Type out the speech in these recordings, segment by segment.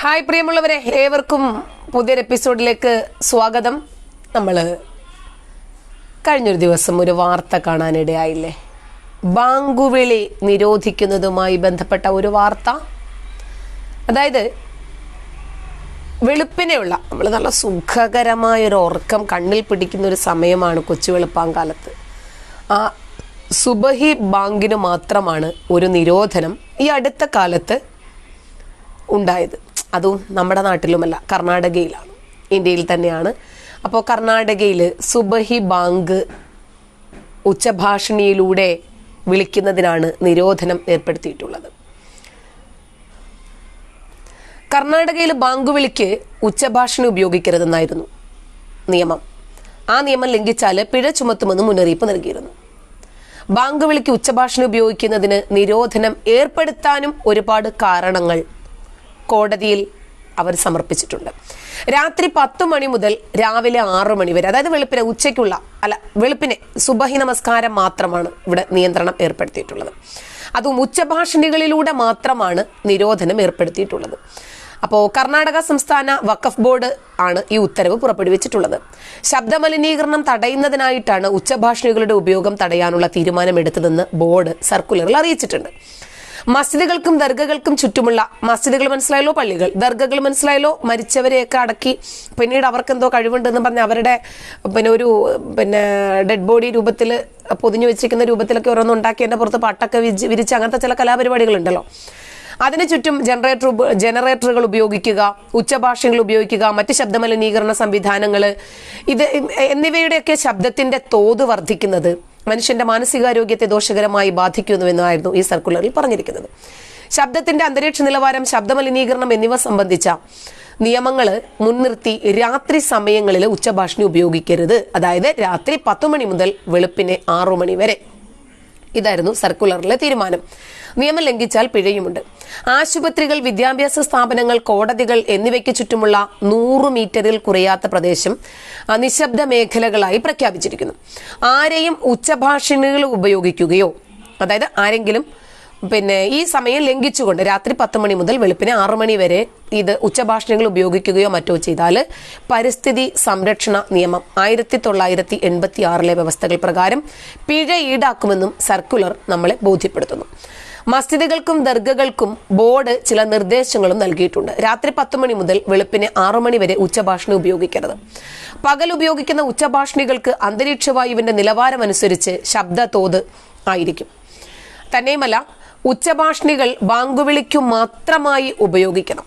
Hi പ്രിയമുള്ളവരെ ഏവർക്കും പുതിയൊരു എപ്പിസോഡിലേക്ക് സ്വാഗതം. നമ്മൾ കഴിഞ്ഞൊരു ദിവസം ഒരു വാർത്ത കാണാനിടയായില്ലേ? ബാങ്കുവിളി നിരോധിക്കുന്നതുമായി ബന്ധപ്പെട്ട ഒരു വാർത്ത. അതായത് വെളുപ്പിനെയുള്ള നമ്മൾ നല്ല സുഖകരമായ ഒരു ഉറക്കം കണ്ണിൽ പിടിക്കുന്ന ഒരു സമയമാണ് കൊച്ചു വെളുപ്പാങ്കാലത്ത് ആ സുബഹി ബാങ്കിന് മാത്രമാണ് ഒരു നിരോധനം ഈ അടുത്ത കാലത്ത് ഉണ്ടായത്. അതും നമ്മുടെ നാട്ടിലുമല്ല കർണാടകയിലാണ് ഇന്ത്യയിൽ തന്നെയാണ്. അപ്പോൾ കർണാടകയിൽ സുബഹി ബാങ്ക് ഉച്ചഭാഷണിയിലൂടെ വിളിക്കുന്നതിനാണ് നിരോധനം ഏർപ്പെടുത്തിയിട്ടുള്ളത്. കർണാടകയിൽ ബാങ്ക് വിളിക്ക് ഉച്ചഭാഷണി ഉപയോഗിക്കരുതെന്നായിരുന്നു നിയമം. ആ നിയമം ലംഘിച്ചാൽ പിഴ ചുമത്തുമെന്ന് മുന്നറിയിപ്പ് നൽകിയിരുന്നു. ബാങ്ക് വിളിക്ക് ഉച്ചഭാഷണി ഉപയോഗിക്കുന്നതിന് നിരോധനം ഏർപ്പെടുത്താനും ഒരുപാട് കാരണങ്ങൾ കോടതിയിൽ അവർ സമർപ്പിച്ചിട്ടുണ്ട്. രാത്രി പത്ത് മണി മുതൽ രാവിലെ ആറു മണി വരെ അതായത് വെളുപ്പിനെ ഉച്ചയ്ക്കുള്ള അല്ല വെളുപ്പിനെ സുബഹി നമസ്കാരം മാത്രമാണ് ഇവിടെ നിയന്ത്രണം ഏർപ്പെടുത്തിയിട്ടുള്ളത്. അതും ഉച്ചഭാഷണികളിലൂടെ മാത്രമാണ് നിരോധനം ഏർപ്പെടുത്തിയിട്ടുള്ളത്. അപ്പോൾ കർണാടക സംസ്ഥാന വഖഫ് ബോർഡ് ആണ് ഈ ഉത്തരവ് പുറപ്പെടുവിച്ചിട്ടുള്ളത്. ശബ്ദമലിനീകരണം തടയുന്നതിനായിട്ടാണ് ഉച്ചഭാഷണികളുടെ ഉപയോഗം തടയാനുള്ള തീരുമാനമെടുത്തതെന്ന് ബോർഡ് സർക്കുലറിൽ അറിയിച്ചിട്ടുണ്ട്. മസ്ജിദുകൾക്കും ദർഗകൾക്കും ചുറ്റുമുള്ള മസ്ജിദുകൾ മനസ്സിലായല്ലോ പള്ളികൾ. ദർഗകൾ മനസ്സിലായല്ലോ മരിച്ചവരെയൊക്കെ അടക്കി. പിന്നീട് അവർക്ക് എന്തോ കഴിവുണ്ടെന്ന് പറഞ്ഞ് അവരുടെ പിന്നെ ഒരു പിന്നെ ഡെഡ് ബോഡി രൂപത്തിൽ പൊതിഞ്ഞു വെച്ചിരിക്കുന്ന രൂപത്തിലൊക്കെ ഓരോന്ന് ഉണ്ടാക്കി എന്റെ പുറത്ത് പട്ടൊക്കെ വിരിച്ച് അങ്ങനത്തെ ചില കലാപരിപാടികളുണ്ടല്ലോ. അതിനു ചുറ്റും ജനറേറ്റർ ജനറേറ്ററുകൾ ഉപയോഗിക്കുക ഉച്ചഭാഷകൾ ഉപയോഗിക്കുക മറ്റ് ശബ്ദമലിനീകരണ സംവിധാനങ്ങൾ ഇത് എന്നിവയുടെയൊക്കെ ശബ്ദത്തിന്റെ തോത് വർദ്ധിക്കുന്നത് മനുഷ്യന്റെ മാനസികാരോഗ്യത്തെ ദോഷകരമായി ബാധിക്കുന്നുവെന്നായിരുന്നു ഈ സർക്കുലറിൽ പറഞ്ഞിരിക്കുന്നത്. ശബ്ദത്തിന്റെ അന്തരീക്ഷ നിലവാരം ശബ്ദമലിനീകരണം എന്നിവ സംബന്ധിച്ച നിയമങ്ങൾ മുൻനിർത്തി രാത്രി സമയങ്ങളിൽ ഉച്ചഭാഷണി ഉപയോഗിക്കരുത്. അതായത് രാത്രി പത്തു മണി മുതൽ വെളുപ്പിനെ ആറു മണി വരെ. ഇതായിരുന്നു സർക്കുലറിലെ തീരുമാനം. നിയമം ലംഘിച്ചാൽ പിഴയുമുണ്ട്. ആശുപത്രികൾ വിദ്യാഭ്യാസ സ്ഥാപനങ്ങൾ കോടതികൾ എന്നിവയ്ക്ക് ചുറ്റുമുള്ള നൂറ് മീറ്ററിൽ കുറയാത്ത പ്രദേശം നിശബ്ദ മേഖലകളായി പ്രഖ്യാപിച്ചിരിക്കുന്നു. ആരെയും ഉച്ചഭാഷിണികൾ ഉപയോഗിക്കുകയോ അതായത് ആരെങ്കിലും പിന്നെ ഈ സമയം ലംഘിച്ചുകൊണ്ട് രാത്രി പത്ത് മണി മുതൽ വെളുപ്പിന് ആറു മണി വരെ ഇത് ഉച്ചഭാഷണങ്ങൾ ഉപയോഗിക്കുകയോ മറ്റോ ചെയ്താൽ പരിസ്ഥിതി സംരക്ഷണ നിയമം ആയിരത്തി തൊള്ളായിരത്തി എൺപത്തി ആറിലെ വ്യവസ്ഥകൾ പ്രകാരം പിഴ ഈടാക്കുമെന്നും സർക്കുലർ നമ്മളെ ബോധ്യപ്പെടുത്തുന്നു. മസ്ജിദുകൾക്കും ദർഗകൾക്കും ബോർഡ് ചില നിർദ്ദേശങ്ങളും നൽകിയിട്ടുണ്ട്. രാത്രി പത്ത് മണി മുതൽ വെളുപ്പിന് ആറു മണി വരെ ഉച്ചഭാഷണി ഉപയോഗിക്കരുത്. പകൽ ഉപയോഗിക്കുന്ന ഉച്ചഭാഷണികൾക്ക് അന്തരീക്ഷവായുവിന്റെ നിലവാരമനുസരിച്ച് ശബ്ദ തോത് ആയിരിക്കും. തന്നെയുമല്ല ഉച്ചഭാഷണികൾ ബാങ്കുവിളിക്കു മാത്രമായി ഉപയോഗിക്കണം.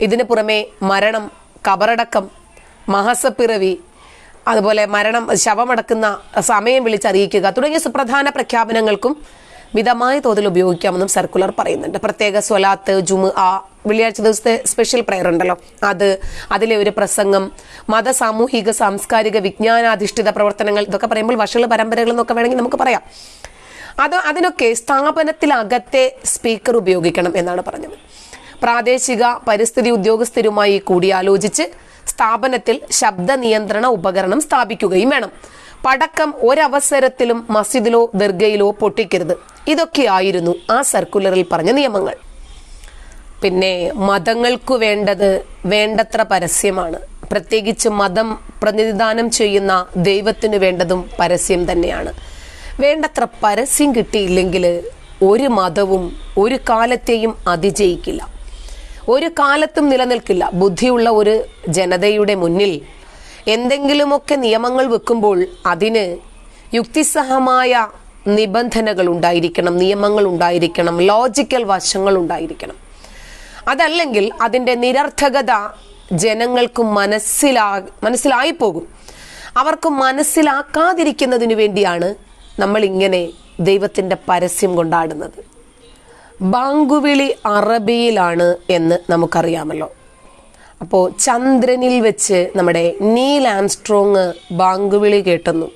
ഇതിനു പുറമെ മരണം കബറടക്കം മഹസപ്പിറവി അതുപോലെ മരണം ശവമടക്കുന്ന സമയം വിളിച്ചറിയിക്കുക തുടങ്ങിയ സുപ്രധാന പ്രഖ്യാപനങ്ങൾക്കും മിതമായ തോതിൽ ഉപയോഗിക്കാമെന്നും സർക്കുലർ പറയുന്നുണ്ട്. പ്രത്യേക സ്വലാത്ത് ജുമ ആ വെള്ളിയാഴ്ച ദിവസത്തെ സ്പെഷ്യൽ പ്രെയർ ഉണ്ടല്ലോ. അത് അതിലെ ഒരു പ്രസംഗം മത സാമൂഹിക സാംസ്കാരിക വിജ്ഞാനാധിഷ്ഠിത പ്രവർത്തനങ്ങൾ ഇതൊക്കെ പറയുമ്പോൾ വർഷങ്ങൾ പരമ്പരകൾ എന്നൊക്കെ വേണമെങ്കിൽ നമുക്ക് പറയാം. അത് അതിനൊക്കെ സ്ഥാപനത്തിലകത്തെ സ്പീക്കർ ഉപയോഗിക്കണം എന്നാണ് പറഞ്ഞത്. പ്രാദേശിക പരിസ്ഥിതി ഉദ്യോഗസ്ഥരുമായി കൂടിയാലോചിച്ച് സ്ഥാപനത്തിൽ ശബ്ദ നിയന്ത്രണ ഉപകരണം സ്ഥാപിക്കുകയും വേണം. പടക്കം ഒരവസരത്തിലും മസ്ജിദിലോ ദർഗയിലോ പൊട്ടിക്കരുത്. ഇതൊക്കെയായിരുന്നു ആ സർക്കുലറിൽ പറഞ്ഞ നിയമങ്ങൾ. പിന്നെ മതങ്ങൾക്കു വേണ്ടത് വേണ്ടത്ര പരസ്യമാണ്. പ്രത്യേകിച്ച് മതം പ്രതിനിധാനം ചെയ്യുന്ന ദൈവത്തിനു വേണ്ടതും പരസ്യം തന്നെയാണ്. വേണ്ടത്ര പരസ്യം കിട്ടിയില്ലെങ്കിൽ ഒരു മതവും ഒരു കാലത്തെയും അതിജയിക്കില്ല. ഒരു കാലത്തും നിലനിൽക്കില്ല. ബുദ്ധിയുള്ള ഒരു ജനതയുടെ മുന്നിൽ എന്തെങ്കിലുമൊക്കെ നിയമങ്ങൾ വെക്കുമ്പോൾ അതിന് യുക്തിസഹമായ നിബന്ധനകൾ ഉണ്ടായിരിക്കണം നിയമങ്ങൾ ഉണ്ടായിരിക്കണം ലോജിക്കൽ വശങ്ങൾ ഉണ്ടായിരിക്കണം. അതല്ലെങ്കിൽ അതിന്റെ നിരർത്ഥകത ജനങ്ങൾക്ക് മനസ്സിലാ മനസ്സിലായിപ്പോകും. അവർക്ക് മനസ്സിലാക്കാതിരിക്കുന്നതിന് വേണ്ടിയാണ് നമ്മൾ ഇങ്ങനെ ദൈവത്തിന്റെ പരസ്യം കൊണ്ടാടുന്നത്. ബാങ്കുവിളി അറബിയിലാണ് എന്ന് നമുക്കറിയാമല്ലോ. അപ്പോൾ ചന്ദ്രനിൽ വെച്ച് നമ്മുടെ നീൽ ആംസ്ട്രോങ് ബാങ്കുവിളി കേട്ടെന്നു.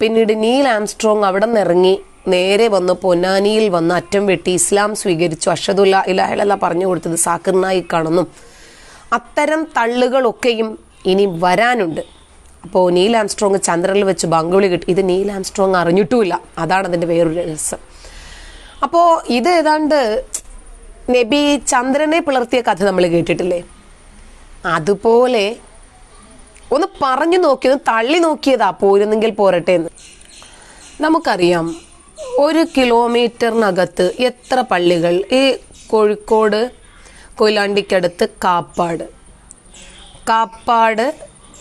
പിന്നീട് നീൽ ആംസ്ട്രോങ് അവിടെ നിന്ന് ഇറങ്ങി നേരെ വന്ന് പൊന്നാനിയിൽ വന്ന് അറ്റം വെട്ടി ഇസ്ലാം സ്വീകരിച്ചു. അഷദുല്ല ഇലാഹല പറഞ്ഞു കൊടുത്തത് സാക്കിർ നായിക്കാണെന്നും അത്തരം തള്ളുകളൊക്കെയും ഇനി വരാനുണ്ട്. അപ്പോൾ നീൽ ആംസ്ട്രോങ് ചന്ദ്രനിൽ വെച്ച് ബംഗുളി കിട്ടി. ഇത് നീൽ ആംസ്ട്രോങ് അറിഞ്ഞിട്ടുമില്ല. അതാണ് അതിന്റെ വേറൊരു രസം അപ്പോൾ ഇത് ഏതാണ്ട് നബി ചന്ദ്രനെ പിളർത്തിയ കഥ നമ്മൾ കേട്ടിട്ടില്ലേ? അതുപോലെ ഒന്ന് പറഞ്ഞു നോക്കിയത് തള്ളി നോക്കിയതാ പോരുന്നെങ്കിൽ പോരട്ടെ എന്ന്. നമുക്കറിയാം ഒരു കിലോമീറ്ററിനകത്ത് എത്ര പള്ളികൾ? ഈ കോഴിക്കോട് കൊയിലാണ്ടിക്കടുത്ത് കാപ്പാട്. കാപ്പാട്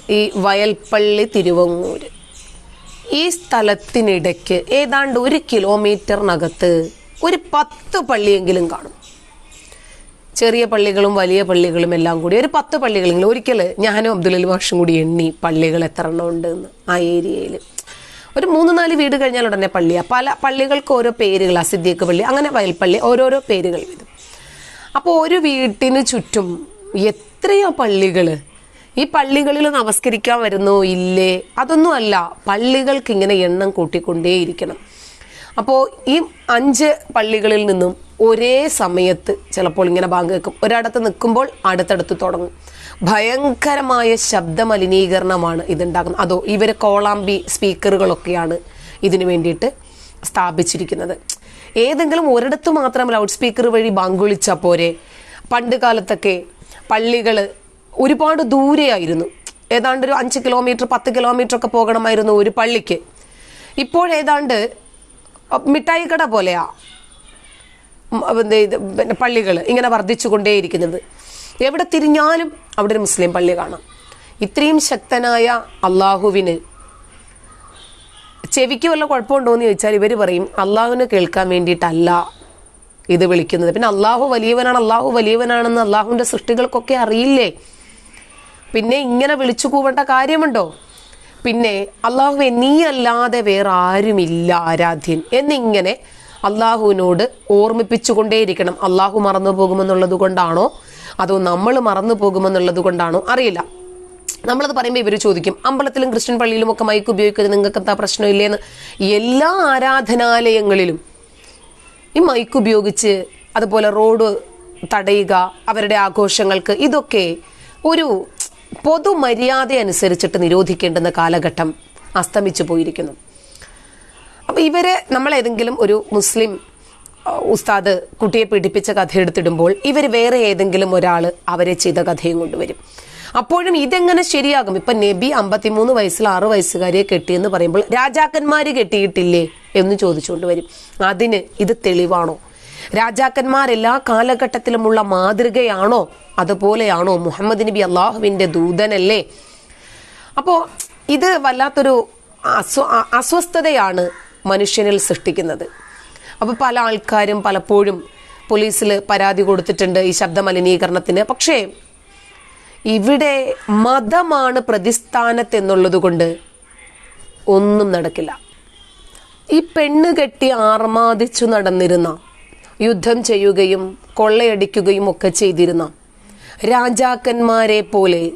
ഈ വയൽപ്പള്ളി തിരുവങ്ങൂര് ഈ സ്ഥലത്തിനിടയ്ക്ക് ഏതാണ്ട് ഒരു കിലോമീറ്ററിനകത്ത് ഒരു പത്ത് പള്ളിയെങ്കിലും കാണും. ചെറിയ പള്ളികളും വലിയ പള്ളികളും എല്ലാം കൂടി ഒരു പത്ത് പള്ളികളെങ്കിലും ഒരിക്കൽ ഞാനും അബ്ദുൽ മാഷും കൂടി എണ്ണി പള്ളികൾ എത്ര എണ്ണം ഉണ്ട് എന്ന് ആ ഏരിയയിൽ ഒരു മൂന്ന് നാല് വീട് കഴിഞ്ഞാൽ ഉടനെ പള്ളിയാണ് പല പള്ളികൾക്ക് ഓരോ പേരുകൾ അസിദ്ദീഖ് പള്ളി അങ്ങനെ വയൽപ്പള്ളി ഓരോരോ പേരുകൾ വീതം അപ്പോൾ ഒരു വീട്ടിന് ചുറ്റും എത്രയോ പള്ളികൾ ഈ പള്ളികളിൽ നമസ്കരിക്കാൻ വരുന്നോ? ഇല്ലേ. അതൊന്നുമല്ല. പള്ളികൾക്ക് ഇങ്ങനെ എണ്ണം കൂട്ടിക്കൊണ്ടേയിരിക്കണം. അപ്പോൾ ഈ അഞ്ച് പള്ളികളിൽ നിന്നും ഒരേ സമയത്ത് ചിലപ്പോൾ ഇങ്ങനെ ബാങ്ക് കേൾക്കും. ഒരിടത്ത് നിൽക്കുമ്പോൾ അടുത്തടുത്ത് തുടങ്ങും. ഭയങ്കരമായ ശബ്ദ മലിനീകരണമാണ് ഇതുണ്ടാക്കുന്നത്. അതോ ഇവർ കോളാമ്പി സ്പീക്കറുകളൊക്കെയാണ് ഇതിനു വേണ്ടിയിട്ട് സ്ഥാപിച്ചിരിക്കുന്നത്. ഏതെങ്കിലും ഒരിടത്ത് മാത്രം ലൗഡ് സ്പീക്കർ വഴി ബാങ്ക് വിളിച്ചാൽ പോരെ. പണ്ട് കാലത്തൊക്കെ പള്ളികൾ ഒരുപാട് ദൂരെയായിരുന്നു. ഏതാണ്ട് ഒരു അഞ്ച് കിലോമീറ്റർ പത്ത് കിലോമീറ്റർ ഒക്കെ പോകണമായിരുന്നു ഒരു പള്ളിക്ക്. ഇപ്പോഴേതാണ്ട് മിഠായി കട പോലെയാ. പിന്നെ പള്ളികൾ ഇങ്ങനെ വർദ്ധിച്ചു കൊണ്ടേയിരിക്കുന്നത് എവിടെ തിരിഞ്ഞാലും അവിടെ ഒരു മുസ്ലിം പള്ളി കാണാം. ഇത്രയും ശക്തനായ അള്ളാഹുവിന് ചെവിക്ക് വല്ല കുഴപ്പമുണ്ടോ എന്ന് ചോദിച്ചാൽ ഇവർ പറയും അള്ളാഹുവിനെ കേൾക്കാൻ വേണ്ടിയിട്ടല്ല ഇത് വിളിക്കുന്നത്. പിന്നെ അള്ളാഹു വലിയവനാണ് അള്ളാഹു വലിയവനാണെന്ന് അള്ളാഹുവിന്റെ സൃഷ്ടികൾക്കൊക്കെ അറിയില്ലേ? പിന്നെ ഇങ്ങനെ വിളിച്ചു കൂവേണ്ട കാര്യമുണ്ടോ? പിന്നെ അള്ളാഹുവെ നീ അല്ലാതെ വേറെ ആരുമില്ല ആരാധ്യൻ. എന്നിങ്ങനെ അള്ളാഹുവിനോട് ഓർമ്മിപ്പിച്ചുകൊണ്ടേയിരിക്കണം. അള്ളാഹു മറന്നു പോകുമെന്നുള്ളത് കൊണ്ടാണോ? അതോ നമ്മൾ മറന്നു പോകുമെന്നുള്ളത് കൊണ്ടാണോ? അറിയില്ല. നമ്മളത് പറയുമ്പോൾ ഇവർ ചോദിക്കും അമ്പലത്തിലും ക്രിസ്ത്യൻ പള്ളിയിലും ഒക്കെ മൈക്ക് ഉപയോഗിക്കുന്നത് നിങ്ങൾക്ക് എന്താ പ്രശ്നമില്ലേന്ന്? എല്ലാ ആരാധനാലയങ്ങളിലും ഈ മൈക്ക് ഉപയോഗിച്ച് അതുപോലെ റോഡ് തടയുക അവരുടെ ആഘോഷങ്ങൾക്ക് ഇതൊക്കെ ഒരു പൊതുമര്യാദ അനുസരിച്ചിട്ട് നിരോധിക്കേണ്ടുന്ന കാലഘട്ടം അസ്തമിച്ചു പോയിരിക്കുന്നു. അപ്പോൾ ഇവരെ നമ്മൾ ഏതെങ്കിലും ഒരു മുസ്ലിം ഉസ്താദ് കുട്ടിയെ പീഡിപ്പിച്ച കഥ എടുത്തിടുമ്പോൾ ഇവർ വേറെ ഏതെങ്കിലും ഒരാൾ അവരെ ചെയ്ത കഥയും കൊണ്ടുവരും. അപ്പോഴും ഇതെങ്ങനെ ശരിയാകും? ഇപ്പൊ നബി അമ്പത്തിമൂന്ന് വയസ്സിൽ ആറ് വയസ്സുകാരിയെ കെട്ടിയെന്ന് പറയുമ്പോൾ രാജാക്കന്മാര് കെട്ടിയിട്ടില്ലേ എന്ന് ചോദിച്ചുകൊണ്ട് വരും. അതിന് ഇത് തെളിവാണോ? രാജാക്കന്മാർ എല്ലാ കാലഘട്ടത്തിലുമുള്ള മാതൃകയാണോ? അതുപോലെയാണോ മുഹമ്മദ് നബി അള്ളാഹുവിന്റെ ദൂതനല്ലേ? അപ്പോ ഇത് വല്ലാത്തൊരു അസ്വ അസ്വസ്ഥതയാണ് മനുഷ്യനിൽ സൃഷ്ടിക്കുന്നത്. അപ്പോൾ പല ആൾക്കാരും പലപ്പോഴും പോലീസിൽ പരാതി കൊടുത്തിട്ടുണ്ട് ഈ ശബ്ദ മലിനീകരണത്തിന്. പക്ഷേ ഇവിടെ മതമാണ് പ്രതിസ്ഥാനത്ത് എന്നുള്ളത് കൊണ്ട് ഒന്നും നടക്കില്ല. ഈ പെണ്ണ് കെട്ടി ആർമാദിച്ചു നടന്നിരുന്ന യുദ്ധം ചെയ്യുകയും കൊള്ളയടിക്കുകയും ഒക്കെ ചെയ്തിരുന്ന രാജാക്കന്മാരെ പോലെ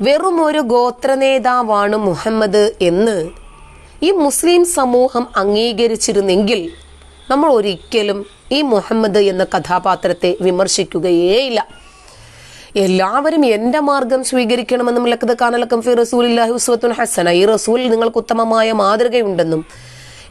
വെറും ഒരു ഗോത്രനേതാവാണ് മുഹമ്മദ് എന്ന് ഈ മുസ്ലിം സമൂഹം അംഗീകരിച്ചിരുന്നെങ്കിൽ നമ്മൾ ഒരിക്കലും ഈ മുഹമ്മദ് എന്ന കഥാപാത്രത്തെ വിമർശിക്കുകയേയില്ല. എല്ലാവരും എന്റെ മാർഗം സ്വീകരിക്കണമെന്നും ലക്കത് കാനലക്കം ഫി റസൂലില്ലാഹി ഉസ്വത്തുൻ ഈ റസൂൽ നിങ്ങൾക്ക് ഉത്തമമായ മാതൃകയുണ്ടെന്നും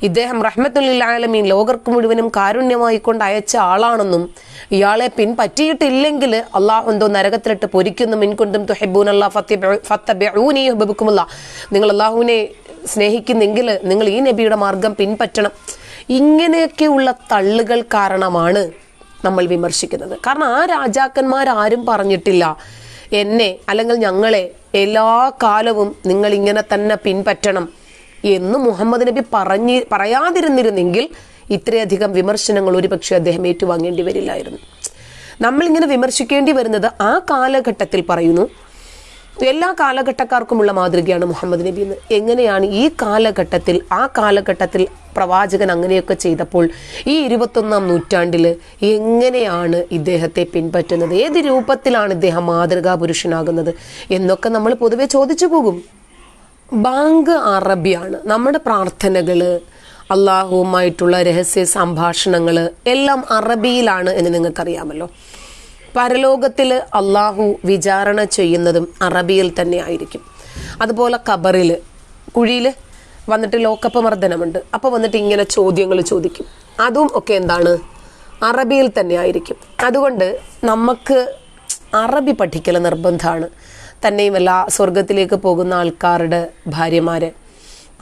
ഇദ്ദേഹം റഹ്മത്തുല്ലാലമീൻ ലോകർക്ക് മുഴുവനും കാരുണ്യമായി കൊണ്ട് അയച്ച ആളാണെന്നും ഇയാളെ പിൻപറ്റിയിട്ടില്ലെങ്കിൽ അള്ളാഹു എന്തോ നരകത്തിലിട്ട് പൊരിക്കുന്നു. മിൻകൊണ്ടും തുഹബൂൻ അള്ളാഹുക്കുമുള്ള നിങ്ങൾ അള്ളാഹുവിനെ സ്നേഹിക്കുന്നെങ്കിൽ നിങ്ങൾ ഈ നബിയുടെ മാർഗം പിൻപറ്റണം. ഇങ്ങനെയൊക്കെയുള്ള തള്ളുകൾ കാരണമാണ് നമ്മൾ വിമർശിക്കുന്നത്. കാരണം ആ രാജാക്കന്മാരാരും പറഞ്ഞിട്ടില്ല എന്നെ അല്ലെങ്കിൽ ഞങ്ങളെ എല്ലാ കാലവും നിങ്ങൾ ഇങ്ങനെ തന്നെ പിൻപറ്റണം. എന്ന് മുഹമ്മദ് നബി പറഞ്ഞ് പറയാതിരുന്നിരുന്നെങ്കിൽ ഇത്രയധികം വിമർശനങ്ങൾ ഒരുപക്ഷെ അദ്ദേഹം ഏറ്റുവാങ്ങേണ്ടി വരില്ലായിരുന്നു. നമ്മളിങ്ങനെ വിമർശിക്കേണ്ടി വരുന്നത് ആ കാലഘട്ടത്തിൽ പറയുന്നു. എല്ലാ കാലഘട്ടക്കാർക്കുമുള്ള മാതൃകയാണ് മുഹമ്മദ് നബി എന്ന്. എങ്ങനെയാണ് ഈ കാലഘട്ടത്തിൽ ആ കാലഘട്ടത്തിൽ പ്രവാചകൻ അങ്ങനെയൊക്കെ ചെയ്തപ്പോൾ ഈ ഇരുപത്തൊന്നാം നൂറ്റാണ്ടിൽ എങ്ങനെയാണ് ഇദ്ദേഹത്തെ പിൻപറ്റുന്നത്? ഏത് രൂപത്തിലാണ് ഇദ്ദേഹം മാതൃകാ പുരുഷനാകുന്നത്? എന്നൊക്കെ നമ്മൾ പൊതുവെ ചോദിച്ചു പോകും. ബാങ്ക് അറബിയാണ്. നമ്മുടെ പ്രാർത്ഥനകൾ അള്ളാഹുവുമായിട്ടുള്ള രഹസ്യ സംഭാഷണങ്ങൾ എല്ലാം അറബിയിലാണ് എന്ന് നിങ്ങൾക്കറിയാമല്ലോ. പരലോകത്തിൽ അള്ളാഹു വിചാരണ ചെയ്യുന്നതും അറബിയിൽ തന്നെ ആയിരിക്കും. അതുപോലെ ഖബറിൽ കുഴിയിൽ വന്നിട്ട് ലോക്കപ്പ് മർദ്ദനമുണ്ട്. അപ്പോൾ വന്നിട്ട് ഇങ്ങനെ ചോദ്യങ്ങൾ ചോദിക്കും. അതും ഒക്കെ എന്താണ്? അറബിയിൽ തന്നെ ആയിരിക്കും. അതുകൊണ്ട് നമുക്ക് അറബി പഠിക്കൽ നിർബന്ധമാണ്. തന്നെയുമല്ല സ്വർഗത്തിലേക്ക് പോകുന്ന ആൾക്കാരുടെ ഭാര്യമാര്.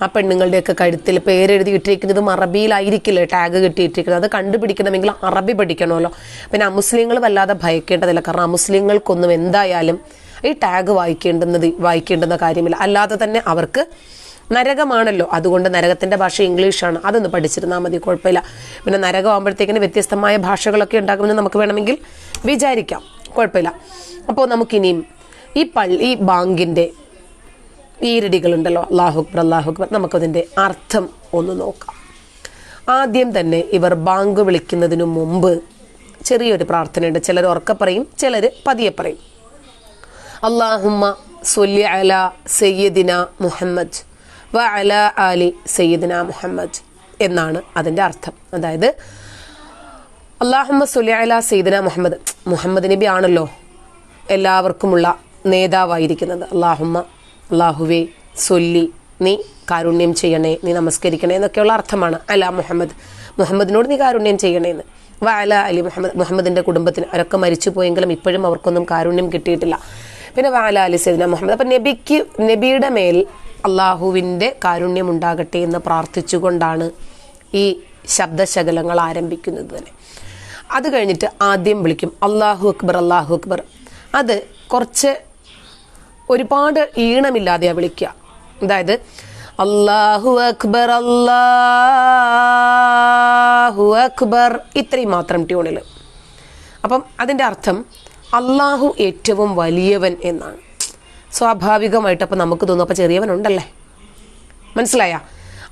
ആ പെണ്ണുങ്ങളുടെയൊക്കെ കഴുത്തിൽ പേരെഴുതി ഇട്ടിരിക്കുന്നത് അറബിയിലായിരിക്കില്ലേ ടാഗ് കിട്ടിയിട്ടിരിക്കുന്നത്. അത് കണ്ടുപിടിക്കണമെങ്കിൽ അറബി പഠിക്കണമല്ലോ. പിന്നെ അമുസ്ലിങ്ങൾ വല്ലാതെ ഭയക്കേണ്ടതില്ല. കാരണം അമുസ്ലിങ്ങൾക്കൊന്നും എന്തായാലും ഈ ടാഗ് വായിക്കേണ്ടുന്നത് വായിക്കേണ്ടുന്ന കാര്യമില്ല. അല്ലാതെ തന്നെ അവർക്ക് നരകമാണല്ലോ. അതുകൊണ്ട് നരകത്തിന്റെ ഭാഷ ഇംഗ്ലീഷാണ്. അതൊന്ന് പഠിച്ചിരുന്നാൽ മതി കുഴപ്പമില്ല. പിന്നെ നരകമാകുമ്പോഴത്തേക്കിന് വ്യത്യസ്തമായ ഭാഷകളൊക്കെ ഉണ്ടാകുമെന്ന് നമുക്ക് വേണമെങ്കിൽ വിചാരിക്കാം. കുഴപ്പമില്ല. അപ്പോൾ നമുക്കിനിയും ഈ പള്ളി ഈ ബാങ്കിന്റെ ഈരടികളുണ്ടല്ലോ അള്ളാഹു അക്ബർ അള്ളാഹു അക്ബർ. നമുക്കതിന്റെ അർത്ഥം ഒന്ന് നോക്കാം. ആദ്യം തന്നെ ഇവർ ബാങ്ക് വിളിക്കുന്നതിനു മുമ്പ് ചെറിയൊരു പ്രാർത്ഥനയുണ്ട്. ചിലർ ഉറക്ക പറയും ചിലർ പതിയെ പറയും. അള്ളാഹുമ്മ സൊല്ലി അല സയ്യദിന മുഹമ്മദ് വ അല അലി സയ്യദിന മുഹമ്മദ് എന്നാണ് അതിന്റെ അർത്ഥം. അതായത് അള്ളാഹുമ്മ സൊല്ലി അല സയ്യദിന മുഹമ്മദ്. മുഹമ്മദ് നബി ആണല്ലോ എല്ലാവർക്കുമുള്ള നേതാവായിരിക്കുന്നത്. അള്ളാഹുമ്മ അള്ളാഹുവേ സൊല്ലി നീ കാരുണ്യം ചെയ്യണേ നീ നമസ്കരിക്കണേ എന്നൊക്കെയുള്ള അർത്ഥമാണ്. അല മുഹമ്മദ് മുഹമ്മദിനോട് നീ കാരുണ്യം ചെയ്യണേ എന്ന്. വ അല മുഹമ്മദ് മുഹമ്മദിന്റെ കുടുംബത്തിന് അവരൊക്കെ മരിച്ചു പോയെങ്കിലും ഇപ്പോഴും അവർക്കൊന്നും കാരുണ്യം കിട്ടിയിട്ടില്ല. പിന്നെ വ അലി സൈദിന മുഹമ്മദ് അപ്പം നബിക്ക് നബിയുടെ മേൽ അള്ളാഹുവിന്റെ കാരുണ്യം ഉണ്ടാകട്ടെ എന്ന് പ്രാർത്ഥിച്ചുകൊണ്ടാണ് ഈ ശബ്ദശകലങ്ങൾ ആരംഭിക്കുന്നത് തന്നെ. അത് കഴിഞ്ഞിട്ട് ആദ്യം വിളിക്കും അള്ളാഹു അക്ബർ അള്ളാഹു അക്ബർ. അത് കുറച്ച് ഒരുപാട് ഈണമില്ലാതെയാ വിളിക്കുക. അതായത് അള്ളാഹു അക്ബർ അള്ളാഹു അക്ബർ ഇത്രയും മാത്രം ട്യൂണിൽ അപ്പം അതിന്റെ അർത്ഥം അള്ളാഹു ഏറ്റവും വലിയവൻ എന്നാണ്. സ്വാഭാവികമായിട്ട് അപ്പം നമുക്ക് തോന്നും അപ്പം ചെറിയവനുണ്ടല്ലേ മനസ്സിലായ?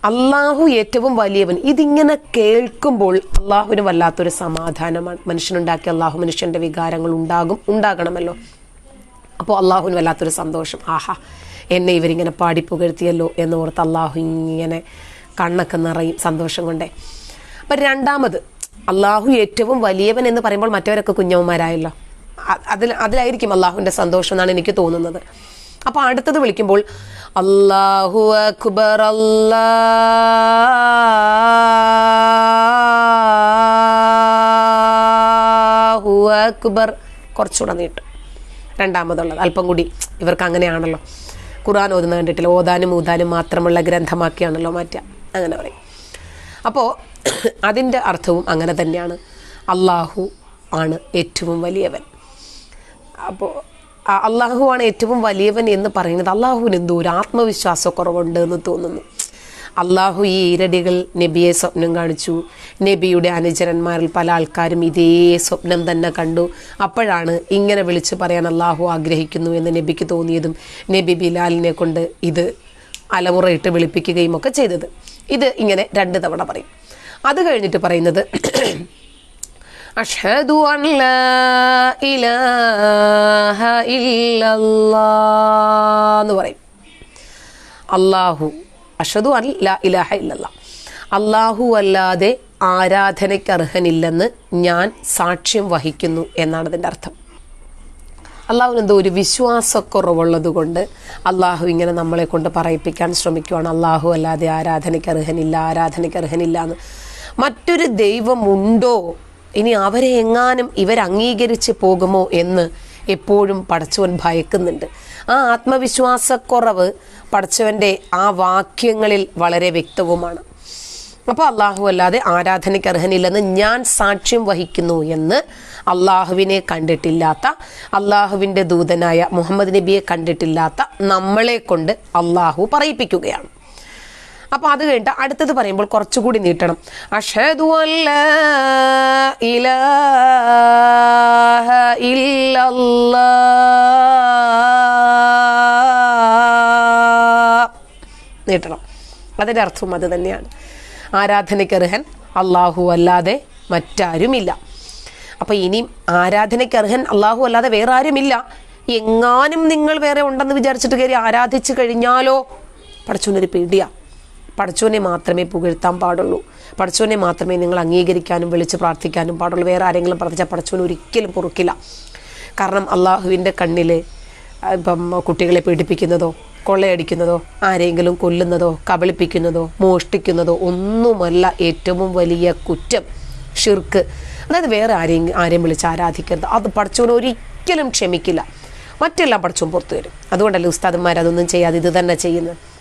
അള്ളാഹു ഏറ്റവും വലിയവൻ ഇതിങ്ങനെ കേൾക്കുമ്പോൾ അള്ളാഹുവിന് വല്ലാത്തൊരു സമാധാനമാണ്. മനുഷ്യനുണ്ടാക്കിയ അള്ളാഹു മനുഷ്യന്റെ വികാരങ്ങൾ ഉണ്ടാകും ഉണ്ടാകണമല്ലോ. അപ്പോൾ അള്ളാഹുവിന് വല്ലാത്തൊരു സന്തോഷം. ആഹാ എന്നെ ഇവരിങ്ങനെ പാടി പുകഴ്ത്തിയല്ലോ എന്ന് ഓർത്ത് അള്ളാഹു ഇങ്ങനെ കണ്ണൊക്കെ നിറയും സന്തോഷം കൊണ്ടേ. അപ്പം രണ്ടാമത് അള്ളാഹു ഏറ്റവും വലിയവൻ എന്ന് പറയുമ്പോൾ മറ്റവരൊക്കെ കുഞ്ഞവന്മാരായല്ലോ. അതിൽ അതിലായിരിക്കും അള്ളാഹുവിന്റെ സന്തോഷം എന്നാണ് എനിക്ക് തോന്നുന്നത്. അപ്പോൾ അടുത്തത് വിളിക്കുമ്പോൾ അള്ളാഹു അക്ബർ അല്ലാഹു അക്ബർ. കുറച്ചുകൂടെ നീട്ടും. രണ്ടാമതുള്ളത്. അല്പം കൂടി ഇവർക്ക് അങ്ങനെയാണല്ലോ. ഖുർആൻ ഓതുന്ന കണ്ടിട്ടില്ല? ഓതാനും ഊതാനും മാത്രമുള്ള ഗ്രന്ഥമാക്കിയാണല്ലോ മാറ്റുക. അങ്ങനെ പറയും. അപ്പോൾ അതിന്റെ അർത്ഥവും അങ്ങനെ തന്നെയാണ്. അള്ളാഹു ആണ് ഏറ്റവും വലിയവൻ. അപ്പോൾ അള്ളാഹു ആണ് ഏറ്റവും വലിയവൻ എന്ന് പറയുന്നത് അള്ളാഹുവിന് എന്തോ ഒരു ആത്മവിശ്വാസക്കുറവുണ്ട് എന്ന് തോന്നുന്നു. അള്ളാഹു ഈ ഈരടികൾ നബിയെ സ്വപ്നം കാണിച്ചു. നബിയുടെ അനുചരന്മാരിൽ പല ആൾക്കാരും ഇതേ സ്വപ്നം തന്നെ കണ്ടു. അപ്പോഴാണ് ഇങ്ങനെ വിളിച്ചു പറയാൻ അള്ളാഹു ആഗ്രഹിക്കുന്നു എന്ന് നബിക്ക് തോന്നിയതും നബി ബിലാലിനെ കൊണ്ട് ഇത് അലമുറയിട്ട് വിളിപ്പിക്കുകയും ഒക്കെ ചെയ്തത്. ഇത് ഇങ്ങനെ രണ്ട് തവണ പറയും. അത് കഴിഞ്ഞിട്ട് പറയുന്നത് അഷ്ഹദു ഇലാഹ ഇല്ലല്ലാഹ് എന്ന് പറയും. അള്ളാഹു അഷദു ലാ ഇലാഹ ഇല്ലല്ല. അള്ളാഹു അല്ലാതെ ആരാധനയ്ക്ക് അർഹനില്ലെന്ന് ഞാൻ സാക്ഷ്യം വഹിക്കുന്നു എന്നാണ് അതിന്റെ അർത്ഥം. അള്ളാഹുവിന് എന്തോ ഒരു വിശ്വാസക്കുറവുള്ളത് കൊണ്ട് അള്ളാഹു ഇങ്ങനെ നമ്മളെ കൊണ്ട് പറയിപ്പിക്കാൻ ശ്രമിക്കുവാണ്. അള്ളാഹു അല്ലാതെ ആരാധനയ്ക്ക് അർഹനില്ല ആരാധനയ്ക്ക് അർഹനില്ല എന്ന്. മറ്റൊരു ദൈവമുണ്ടോ? ഇനി അവരെ എങ്ങാനും ഇവർ അംഗീകരിച്ച് പോകുമോ എന്ന് എപ്പോഴും പടച്ചവൻ ഭയക്കുന്നുണ്ട്. ആ ആത്മവിശ്വാസക്കുറവ് പടച്ചവന്റെ ആ വാക്യങ്ങളിൽ വളരെ വ്യക്തവുമാണ്. അപ്പോൾ അള്ളാഹു അല്ലാതെ ആരാധനയ്ക്ക് അർഹനില്ലെന്ന് ഞാൻ സാക്ഷ്യം വഹിക്കുന്നു എന്ന് അള്ളാഹുവിനെ കണ്ടിട്ടില്ലാത്ത അള്ളാഹുവിന്റെ ദൂതനായ മുഹമ്മദ് നബിയെ കണ്ടിട്ടില്ലാത്ത നമ്മളെ കൊണ്ട് അള്ളാഹു പറയിപ്പിക്കുകയാണ്. അപ്പൊ അത് കഴിഞ്ഞിട്ട് അടുത്തത് പറയുമ്പോൾ കുറച്ചുകൂടി നീട്ടണം. അഷദു അല്ല ഇലാഹ ഇല്ല നീട്ടണം. അതിന്റെ അർത്ഥവും അത് തന്നെയാണ്. ആരാധനയ്ക്ക് അർഹൻ അള്ളാഹു അല്ലാതെ മറ്റാരുമില്ല. അപ്പൊ ഇനി ആരാധനയ്ക്ക് അർഹൻ അള്ളാഹു അല്ലാതെ വേറെ ആരുമില്ല എങ്ങാനും നിങ്ങൾ വേറെ ഉണ്ടെന്ന് വിചാരിച്ചിട്ട് കയറി ആരാധിച്ചു കഴിഞ്ഞാലോ? പഠിച്ചൊന്നൊരു പേടിയാ. പടച്ചോനെ മാത്രമേ പുകഴ്ത്താൻ പാടുള്ളൂ. പടച്ചോനെ മാത്രമേ നിങ്ങൾ അംഗീകരിക്കാനും വിളിച്ച് പ്രാർത്ഥിക്കാനും പാടുള്ളൂ. വേറെ ആരെങ്കിലും പ്രാർത്ഥിച്ചാൽ പടച്ചോൻ ഒരിക്കലും പൊറുക്കില്ല. കാരണം അള്ളാഹുവിന്റെ കണ്ണിൽ ഇപ്പം കുട്ടികളെ പീഡിപ്പിക്കുന്നതോ കൊള്ളയടിക്കുന്നതോ ആരെങ്കിലും കൊല്ലുന്നതോ കബളിപ്പിക്കുന്നതോ മോഷ്ടിക്കുന്നതോ ഒന്നുമല്ല ഏറ്റവും വലിയ കുറ്റം. ഷിർക്ക്. അതായത് വേറെ ആരെയും ആരെയും വിളിച്ച് ആരാധിക്കരുത്. അത് പഠിച്ചവന് ഒരിക്കലും ക്ഷമിക്കില്ല. മറ്റെല്ലാം പഠിച്ചവും പുറത്തു വരും. അതുകൊണ്ടല്ലേ ഉസ്താദന്മാർ അതൊന്നും ചെയ്യാതെ ഇത് തന്നെ ചെയ്യുന്നത്?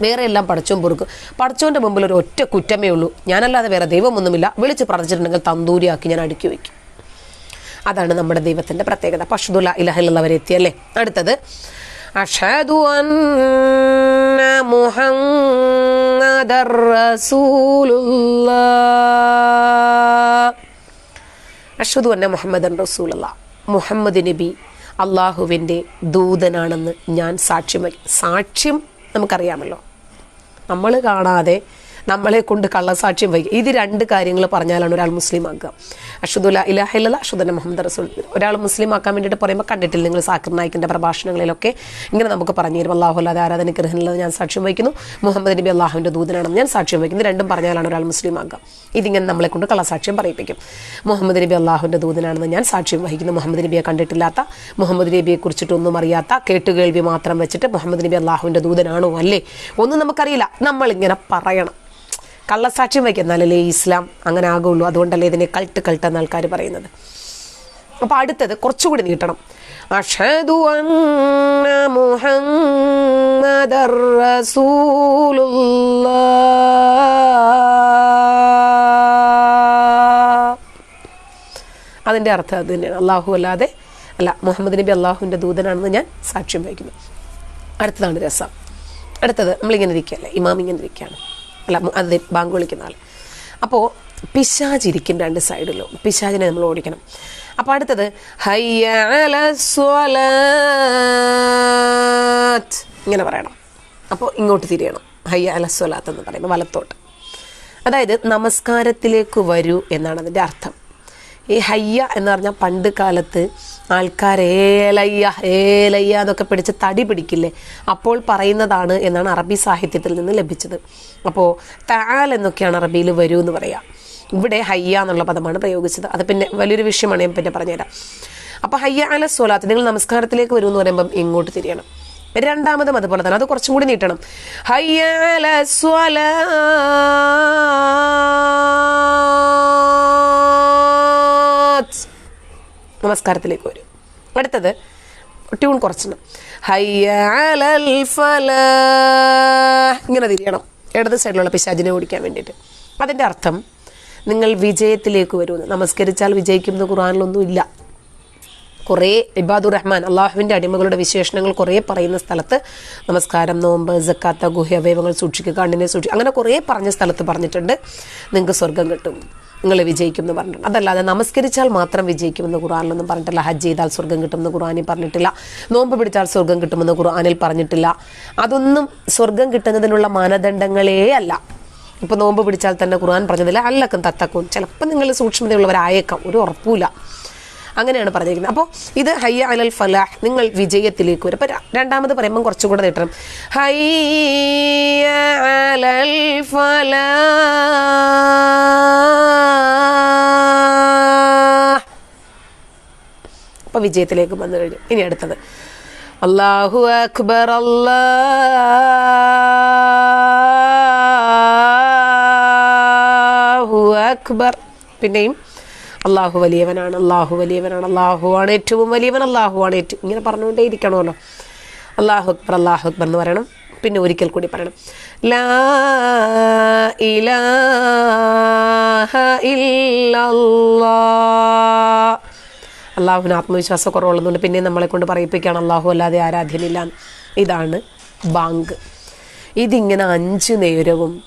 വേറെ എല്ലാം പടച്ചോൻ പൊറുക്കും. പഠിച്ചോന്റെ മുമ്പിൽ ഒരു ഒറ്റ കുറ്റമേ ഉള്ളൂ. ഞാനല്ലാതെ വേറെ ദൈവമൊന്നുമില്ല. വിളിച്ച് പ്രാർത്ഥിച്ചിട്ടുണ്ടെങ്കിൽ തന്തൂരിയാക്കി ഞാൻ അടുക്കി വയ്ക്കും. അതാണ് നമ്മുടെ ദൈവത്തിന്റെ പ്രത്യേകത. പഷുദുല ഇലഹല്ലവരെ എത്തിയല്ലേ അടുത്തത്. അഷദു മുഹമ്മദർ റസൂലുള്ള അഷദു അന്ന മുഹമ്മദൻ റസൂലുള്ള മുഹമ്മദ് നബി അള്ളാഹുവിന്റെ ദൂതനാണെന്ന് ഞാൻ സാക്ഷ്യം സാക്ഷ്യം നമുക്കറിയാമല്ലോ. നമ്മൾ കാണാതെ നമ്മളെ കൊണ്ട് കള്ളസാക്ഷ്യം വഹിക്കുക ഇത് രണ്ട് കാര്യങ്ങൾ പറഞ്ഞാലാണ് ഒരാൾ മുസ്ലിം ആക്കുക അഷുദുല ഇലാഹില്ല അഷുദന മുഹമ്മദ് റസൂൽ. ഒരാൾ മുസ്ലിം ആക്കാൻ വേണ്ടിയിട്ട് പറയുമ്പോൾ കണ്ടിട്ടില്ല നിങ്ങൾ സാക്കിർ നായിക്കിന്റെ പ്രഭാഷണങ്ങളിലൊക്കെ. ഇങ്ങനെ നമുക്ക് പറഞ്ഞു തരും. അള്ളാഹു അല്ലാതെ ആരാധന അർഹനുള്ളത് ഞാൻ സാക്ഷ്യം വഹിക്കുന്നു. മുഹമ്മദ് നബി അള്ളാഹുവിന്റെ ദൂതനാണെന്ന് ഞാൻ സാക്ഷ്യം വഹിക്കുന്നു. രണ്ടും പറഞ്ഞാലാണ് ഒരാൾ മുസ്ലിം ആക്കുക ഇതിങ്ങനെ നമ്മളെ കൊണ്ട് കള്ളസാക്ഷ്യം പറയിപ്പിക്കും. മുഹമ്മദ് നബി അള്ളാഹുവിന്റെ ദൂതനാണെന്ന് ഞാൻ സാക്ഷ്യം വഹിക്കുന്നു. മുഹമ്മദ് നബിയെ കണ്ടിട്ടില്ലാത്ത മുഹമ്മദ് നബിയെ കുറിച്ചിട്ടൊന്നും അറിയാത്ത കേട്ടുകേൾവി മാത്രം വെച്ചിട്ട് മുഹമ്മദ് നബി അള്ളാഹുവിന്റെ ദൂതനാണോ അല്ലേ? ഒന്നും നമുക്കറിയില്ല. നമ്മളിങ്ങനെ പറയണം. കള്ളസാക്ഷ്യം വയ്ക്കുന്നാലല്ലേ ഇസ്ലാം അങ്ങനെ ആകുള്ളൂ അതുകൊണ്ടല്ലേ ഇതിനെ കൾട്ട് കൾട്ട് എന്ന ആൾക്കാർ പറയുന്നത്. അപ്പൊ അടുത്തത് കുറച്ചുകൂടി നീട്ടണം. അഷദു മുഹമ്മദർ അതിന്റെ അർത്ഥം അത് തന്നെയാണ്. അള്ളാഹു അല്ലാതെ അല്ല മുഹമ്മദ് നബി അള്ളാഹുവിന്റെ ദൂതനാണെന്ന് ഞാൻ സാക്ഷ്യം വഹിക്കുന്നു അടുത്തതാണ് രസം. അടുത്തത് നമ്മളിങ്ങനെ ഇരിക്കുകയല്ലേ? ഇമാം ഇങ്ങനെ ഇരിക്കുകയാണ്. അല്ല അത് ബാങ്ക് വിളിക്കുന്ന ആൾ അപ്പോൾ പിശാചിരിക്കും രണ്ട് സൈഡിലും. പിശാചിനെ നമ്മൾ ഓടിക്കണം. അപ്പോൾ അടുത്തത് ഇങ്ങനെ പറയണം. അപ്പോൾ ഇങ്ങോട്ട് തിരിയണം. ഹയ്യ അലസ്വലാത്ത് എന്ന് പറയുമ്പോൾ വലത്തോട്ട്. അതായത് നമസ്കാരത്തിലേക്ക് വരൂ എന്നാണ് അതിന്റെ അർത്ഥം. ഈ ഹയ്യ എന്ന് പറഞ്ഞാൽ പണ്ട് കാലത്ത് ആൾക്കാർ ഏലയ്യ ഏലയ്യ എന്നൊക്കെ പിടിച്ച് തടി പിടിക്കില്ലേ? അപ്പോൾ പറയുന്നതാണ് എന്നാണ് അറബി സാഹിത്യത്തിൽ നിന്ന് ലഭിച്ചത്. അപ്പോൾ താൽ എന്നൊക്കെയാണ് അറബിയിൽ വരൂ എന്ന് പറയാം. ഇവിടെ ഹയ്യ എന്നുള്ള പദമാണ് പ്രയോഗിച്ചത്. അത് പിന്നെ വലിയൊരു വിഷയമാണ് ഞാൻ പിന്നെ പറഞ്ഞുതരാം. അപ്പോൾ ഹയ്യ അല സ്വലാത്ത് നിങ്ങൾ നമസ്കാരത്തിലേക്ക് വരൂ എന്ന് പറയുമ്പം ഇങ്ങോട്ട് തിരിയണം. രണ്ടാമതും അതുപോലെ തന്നെ അത് കുറച്ചും കൂടി നീട്ടണം. ഹയ്യ അല സ്വലാത്ത് നമസ്കാരത്തിലേക്ക് വരും. അടുത്തത് ട്യൂൺ കുറച്ചണം ഹയ്യാലൽ ഇങ്ങനെ തിരിയണം. ഇടത് സൈഡിലുള്ള പിശാചിനെ ഓടിക്കാൻ വേണ്ടിയിട്ട്. അതിന്റെ അർത്ഥം നിങ്ങൾ വിജയത്തിലേക്ക് വരുമെന്ന്. നമസ്കരിച്ചാൽ വിജയിക്കുന്ന ഖുറാനിലൊന്നും ഇല്ല. കുറേ ഇബാദുർ റഹ്മാൻ അള്ളാഹുവിന്റെ അടിമകളുടെ വിശേഷണങ്ങൾ കുറേ പറയുന്ന സ്ഥലത്ത് നമസ്കാരം നോമ്പ് ജക്കാത്ത ഗുഹ്യ അവയവങ്ങൾ സൂക്ഷിക്കുക കണ്ണിനെ സൂക്ഷിക്കുക അങ്ങനെ കുറേ പറഞ്ഞ സ്ഥലത്ത് പറഞ്ഞിട്ടുണ്ട്. നിങ്ങൾക്ക് സ്വർഗം കിട്ടും. നിങ്ങൾ വിജയിക്കും എന്ന് പറഞ്ഞിട്ടുണ്ട്. അതല്ലാതെ നമസ്കരിച്ചാൽ മാത്രം വിജയിക്കുമെന്ന് ഖുറാനിലൊന്നും പറഞ്ഞിട്ടില്ല. ഹജ്ജ് ചെയ്താൽ സ്വർഗം കിട്ടുമെന്ന് ഖുറാനിൽ പറഞ്ഞിട്ടില്ല. നോമ്പ് പിടിച്ചാൽ സ്വർഗം കിട്ടുമെന്ന് ഖുറാനിൽ പറഞ്ഞിട്ടില്ല. അതൊന്നും സ്വർഗം കിട്ടുന്നതിനുള്ള മാനദണ്ഡങ്ങളേ അല്ല. ഇപ്പോൾ നോമ്പ് പിടിച്ചാൽ തന്നെ ഖുർആൻ പറഞ്ഞതില്ല അല്ലക്കും തത്തക്കും. ചിലപ്പോൾ നിങ്ങൾ സൂക്ഷ്മതയുള്ളവരായേക്കാം. ഒരു ഉറപ്പൂല അങ്ങനെയാണ് പറഞ്ഞിരിക്കുന്നത്. അപ്പോൾ ഇത് ഹയ്യ അലൽ ഫലാഹ് നിങ്ങൾ വിജയത്തിലേക്ക് വരും. അപ്പം രണ്ടാമത് പറയുമ്പം കുറച്ചുകൂടെ നീട്ടണം ഹയ്യ അലൽ ഫലാഹ്. അപ്പോൾ വിജയത്തിലേക്ക് വന്നു കഴിഞ്ഞു. ഇനി അടുത്തത്. അള്ളാഹു അക്ബർ അല്ലാഹു അക്ബർ. പിന്നെയും അള്ളാഹു വലിയവനാണ് അള്ളാഹു വലിയവനാണ് അള്ളാഹു ആണ് ഏറ്റവും വലിയവൻ അള്ളാഹു ആണ് ഏറ്റവും ഇങ്ങനെ പറഞ്ഞുകൊണ്ടേ ഇരിക്കണമല്ലോ. അള്ളാഹു അക്ബർ അള്ളാഹു അക്ബർ എന്ന് പറയണം. പിന്നെ ഒരിക്കൽ കൂടി പറയണം. ലാ ഇലാഹ ഇല്ലല്ലാഹ് അള്ളാഹുവിന് പിന്നെ നമ്മളെ കൊണ്ട് പറയിപ്പിക്കുകയാണ്. അള്ളാഹു അല്ലാതെ ആരാധ്യനില്ല. ഇതാണ് ബാങ്ക്. ഇതിങ്ങനെ അഞ്ചു നേരവും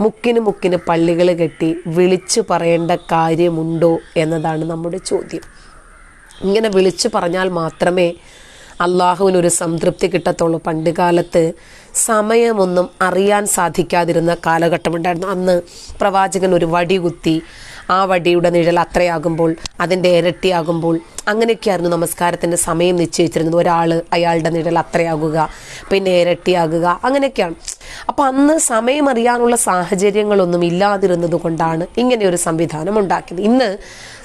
മുക്കിന് മുക്കിന് പള്ളികൾ കെട്ടി വിളിച്ചു പറയേണ്ട കാര്യമുണ്ടോ എന്നതാണ് നമ്മുടെ ചോദ്യം. ഇങ്ങനെ വിളിച്ചു പറഞ്ഞാൽ മാത്രമേ അള്ളാഹുവിനൊരു സംതൃപ്തി കിട്ടത്തുള്ളൂ. പണ്ട് കാലത്ത് സമയമൊന്നും അറിയാൻ സാധിക്കാതിരുന്ന കാലഘട്ടമുണ്ടായിരുന്നു. അന്ന് പ്രവാചകൻ ഒരു വടി കുത്തി ആ വടിയുടെ നിഴൽ അത്രയാകുമ്പോൾ അതിന്റെ ഇരട്ടിയാകുമ്പോൾ അങ്ങനെയൊക്കെയായിരുന്നു നമസ്കാരത്തിന്റെ സമയം നിശ്ചയിച്ചിരുന്നത്. ഒരാൾ അയാളുടെ നിഴൽ അത്രയാകുക പിന്നെ ഇരട്ടിയാകുക അങ്ങനെയൊക്കെയാണ്. അപ്പം അന്ന് സമയം അറിയാനുള്ള സാഹചര്യങ്ങളൊന്നും ഇല്ലാതിരുന്നത് കൊണ്ടാണ് ഇങ്ങനെ ഒരു സംവിധാനം ഉണ്ടാക്കിയത്. ഇന്ന്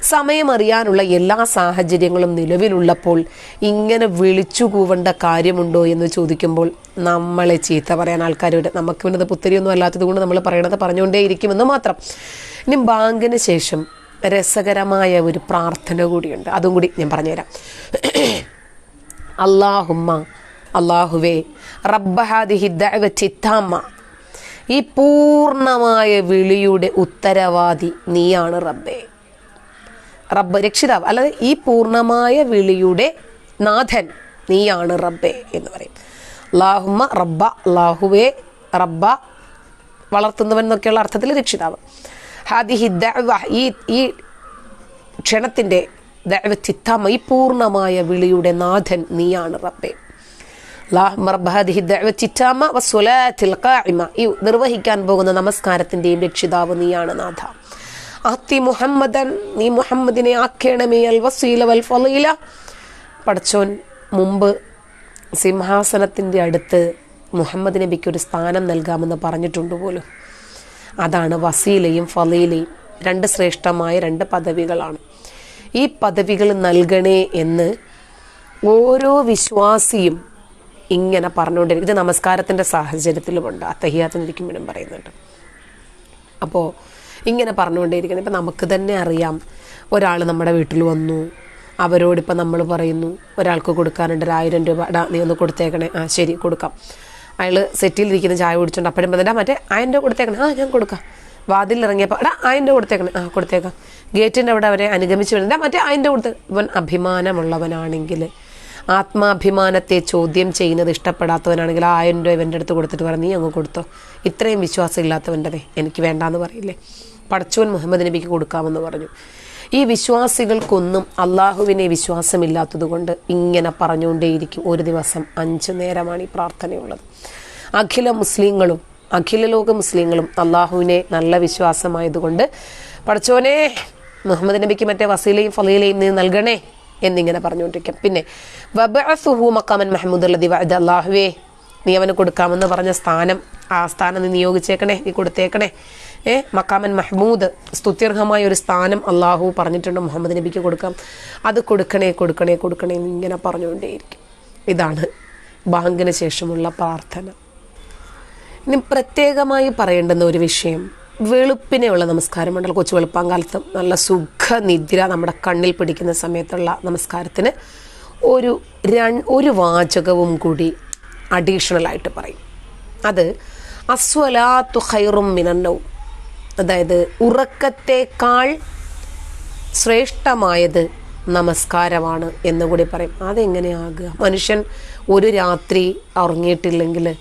സമയമറിയാനുള്ള എല്ലാ സാഹചര്യങ്ങളും നിലവിലുള്ളപ്പോൾ ഇങ്ങനെ വിളിച്ചു കൂവേണ്ട കാര്യമുണ്ടോ എന്ന് ചോദിക്കുമ്പോൾ നമ്മളെ ചീത്ത പറയാൻ ആൾക്കാരോട് നമുക്ക് പിന്നെ പുത്തരിയൊന്നും അല്ലാത്തത് കൊണ്ട് നമ്മൾ പറയണത് പറഞ്ഞുകൊണ്ടേയിരിക്കുമെന്ന് മാത്രം. ഇനി ബാങ്കിന് ശേഷം രസകരമായ ഒരു പ്രാർത്ഥന കൂടിയുണ്ട്. അതും കൂടി ഞാൻ പറഞ്ഞുതരാം. അള്ളാഹുമ്മ അള്ളാഹുവേ റബ്ബഹാദിഹി ഈ പൂർണമായ വിളിയുടെ ഉത്തരവാദി നീയാണ് റബ്ബേ. റബ്ബ് രക്ഷിതാവ്. അല്ലാതെ ഈ പൂർണമായ വിളിയുടെ നാഥൻ നീയാണ് റബ്ബേ എന്ന് പറയും. അള്ളാഹുമ്മ റബ്ബ അള്ളാഹുവേ റബ്ബ വളർത്തുന്നവൻ എന്നൊക്കെയുള്ള അർത്ഥത്തിൽ രക്ഷിതാവ്. ഹാദിഹി ഈ ഈ ക്ഷണത്തിന്റെ ദൈവത്തിത്തമ ഈ പൂർണമായ വിളിയുടെ നാഥൻ നീയാണ് റബ്ബേ. നിർവഹിക്കാൻ പോകുന്ന നമസ്കാരത്തിന്റെയും രക്ഷിതാവ് നീയാണ് നാഥ. അത്തി മുഹമ്മദൻ നീ മുഹമ്മദിനെ ആക്കേണമേ അൽ വസീല വൽ ഫലീല. പടച്ചോൻ മുമ്പ് സിംഹാസനത്തിന്റെ അടുത്ത് മുഹമ്മദ് നബിക്ക് ഒരു സ്ഥാനം നൽകാമെന്ന് പറഞ്ഞിട്ടുണ്ട് പോലും. അതാണ് വസീലയും ഫലീലയും രണ്ട് ശ്രേഷ്ഠമായ രണ്ട് പദവികളാണ്. ഈ പദവികൾ നൽകണേ എന്ന് ഓരോ വിശ്വാസിയും ഇങ്ങനെ പറഞ്ഞുകൊണ്ടിരിക്കും. ഇത് നമസ്കാരത്തിന്റെ സാഹചര്യത്തിലുമുണ്ട്. അത്തഹിയാത്തിനിരിക്കുമ്പോഴും പറയുന്നുണ്ട്. അപ്പോൾ ഇങ്ങനെ പറഞ്ഞുകൊണ്ടേയിരിക്കണം. ഇപ്പം നമുക്ക് തന്നെ അറിയാം ഒരാൾ നമ്മുടെ വീട്ടിൽ വന്നു. അവരോടിപ്പോൾ നമ്മൾ പറയുന്നു ഒരാൾക്ക് കൊടുക്കാനുണ്ട് ഒരു ആയിരം രൂപ ഡാ നീ ഒന്ന് കൊടുത്തേക്കണേ. ആ ശരി കൊടുക്കാം. അയാൾ സെറ്റിലിരിക്കുന്ന ചായ കുടിച്ചോണ്ട് അപ്പോഴും പറഞ്ഞാൽ മറ്റേ ആയിരം രൂപ കൊടുത്തേക്കണേ. ആ ഞാൻ കൊടുക്കാം. വാതിൽ ഇറങ്ങിയപ്പോൾ എടാ ആയിരം രൂപ കൊടുത്തേക്കണേ. ആ കൊടുത്തേക്കാം. ഗേറ്റിന്റെ അവിടെ അവരെ അനുഗമിച്ച് വരുന്നില്ല മറ്റേ ആയിരം രൂപ കൊടുത്ത്. ഇവൻ അഭിമാനമുള്ളവനാണെങ്കിൽ ആത്മാഭിമാനത്തെ ചോദ്യം ചെയ്യുന്നത് ഇഷ്ടപ്പെടാത്തവനാണെങ്കിൽ ആയിരം രൂപ ഇവന്റെ അടുത്ത് കൊടുത്തിട്ട് പറഞ്ഞു നീ അങ്ങ് കൊടുത്തോ. ഇത്രയും വിശ്വാസം ഇല്ലാത്തവന്റെതേ എനിക്ക് വേണ്ടാന്ന് പറയില്ലേ? പടച്ചോൻ മുഹമ്മദ് നബിക്ക് കൊടുക്കാമെന്ന് പറഞ്ഞു. ഈ വിശ്വാസികൾക്കൊന്നും അള്ളാഹുവിനെ വിശ്വാസമില്ലാത്തതുകൊണ്ട് ഇങ്ങനെ പറഞ്ഞുകൊണ്ടേയിരിക്കും. ഒരു ദിവസം അഞ്ചു നേരമാണ് ഈ പ്രാർത്ഥനയുള്ളത്. അഖില മുസ്ലിങ്ങളും അഖില ലോക മുസ്ലിങ്ങളും അള്ളാഹുവിനെ നല്ല വിശ്വാസമായതുകൊണ്ട് പടച്ചോനെ മുഹമ്മദ് നബിക്ക് മറ്റേ വസീലയും ഫലീലയും നീ നൽകണേ എന്നിങ്ങനെ പറഞ്ഞുകൊണ്ടിരിക്കും. പിന്നെ മക്കാമൻ മെഹമ്മൂദ് അല്ലദി വഅദ അല്ലാഹുവേ നീ അവന് കൊടുക്കാമെന്ന് പറഞ്ഞ സ്ഥാനം ആ സ്ഥാനം നീ നിയോഗിച്ചേക്കണേ നീ കൊടുത്തേക്കണേ. ഏ മക്കാമൻ മഹ്മൂദ് സ്തുത്യർഹമായ ഒരു സ്ഥാനം അള്ളാഹു പറഞ്ഞിട്ടുണ്ട് മുഹമ്മദ് നബിക്ക് കൊടുക്കാം. അത് കൊടുക്കണേ കൊടുക്കണേ കൊടുക്കണേ എന്ന് ഇങ്ങനെ പറഞ്ഞുകൊണ്ടേയിരിക്കും. ഇതാണ് ബാങ്കിന് ശേഷമുള്ള പ്രാർത്ഥന. ഇനി പ്രത്യേകമായി പറയേണ്ടുന്ന ഒരു വിഷയം വെളുപ്പിനെയുള്ള നമസ്കാരമുണ്ടല്ലോ. കൊച്ചു വെളുപ്പാങ്കാലത്ത് നല്ല സുഖനിദ്ര നമ്മുടെ കണ്ണിൽ പിടിക്കുന്ന സമയത്തുള്ള നമസ്കാരത്തിന് ഒരു ഒരു വാചകവും കൂടി അഡീഷണലായിട്ട് പറയും. അത് അസ്വലാത്തു ഖൈറും മിനന്നവും അതായത് ഉറക്കത്തേക്കാൾ ശ്രേഷ്ഠമായത് നമസ്കാരമാണ് എന്ന് കൂടി പറയും. അതെങ്ങനെയാകുക? മനുഷ്യൻ ഒരു രാത്രി ഉറങ്ങിയിട്ടില്ലെങ്കിൽ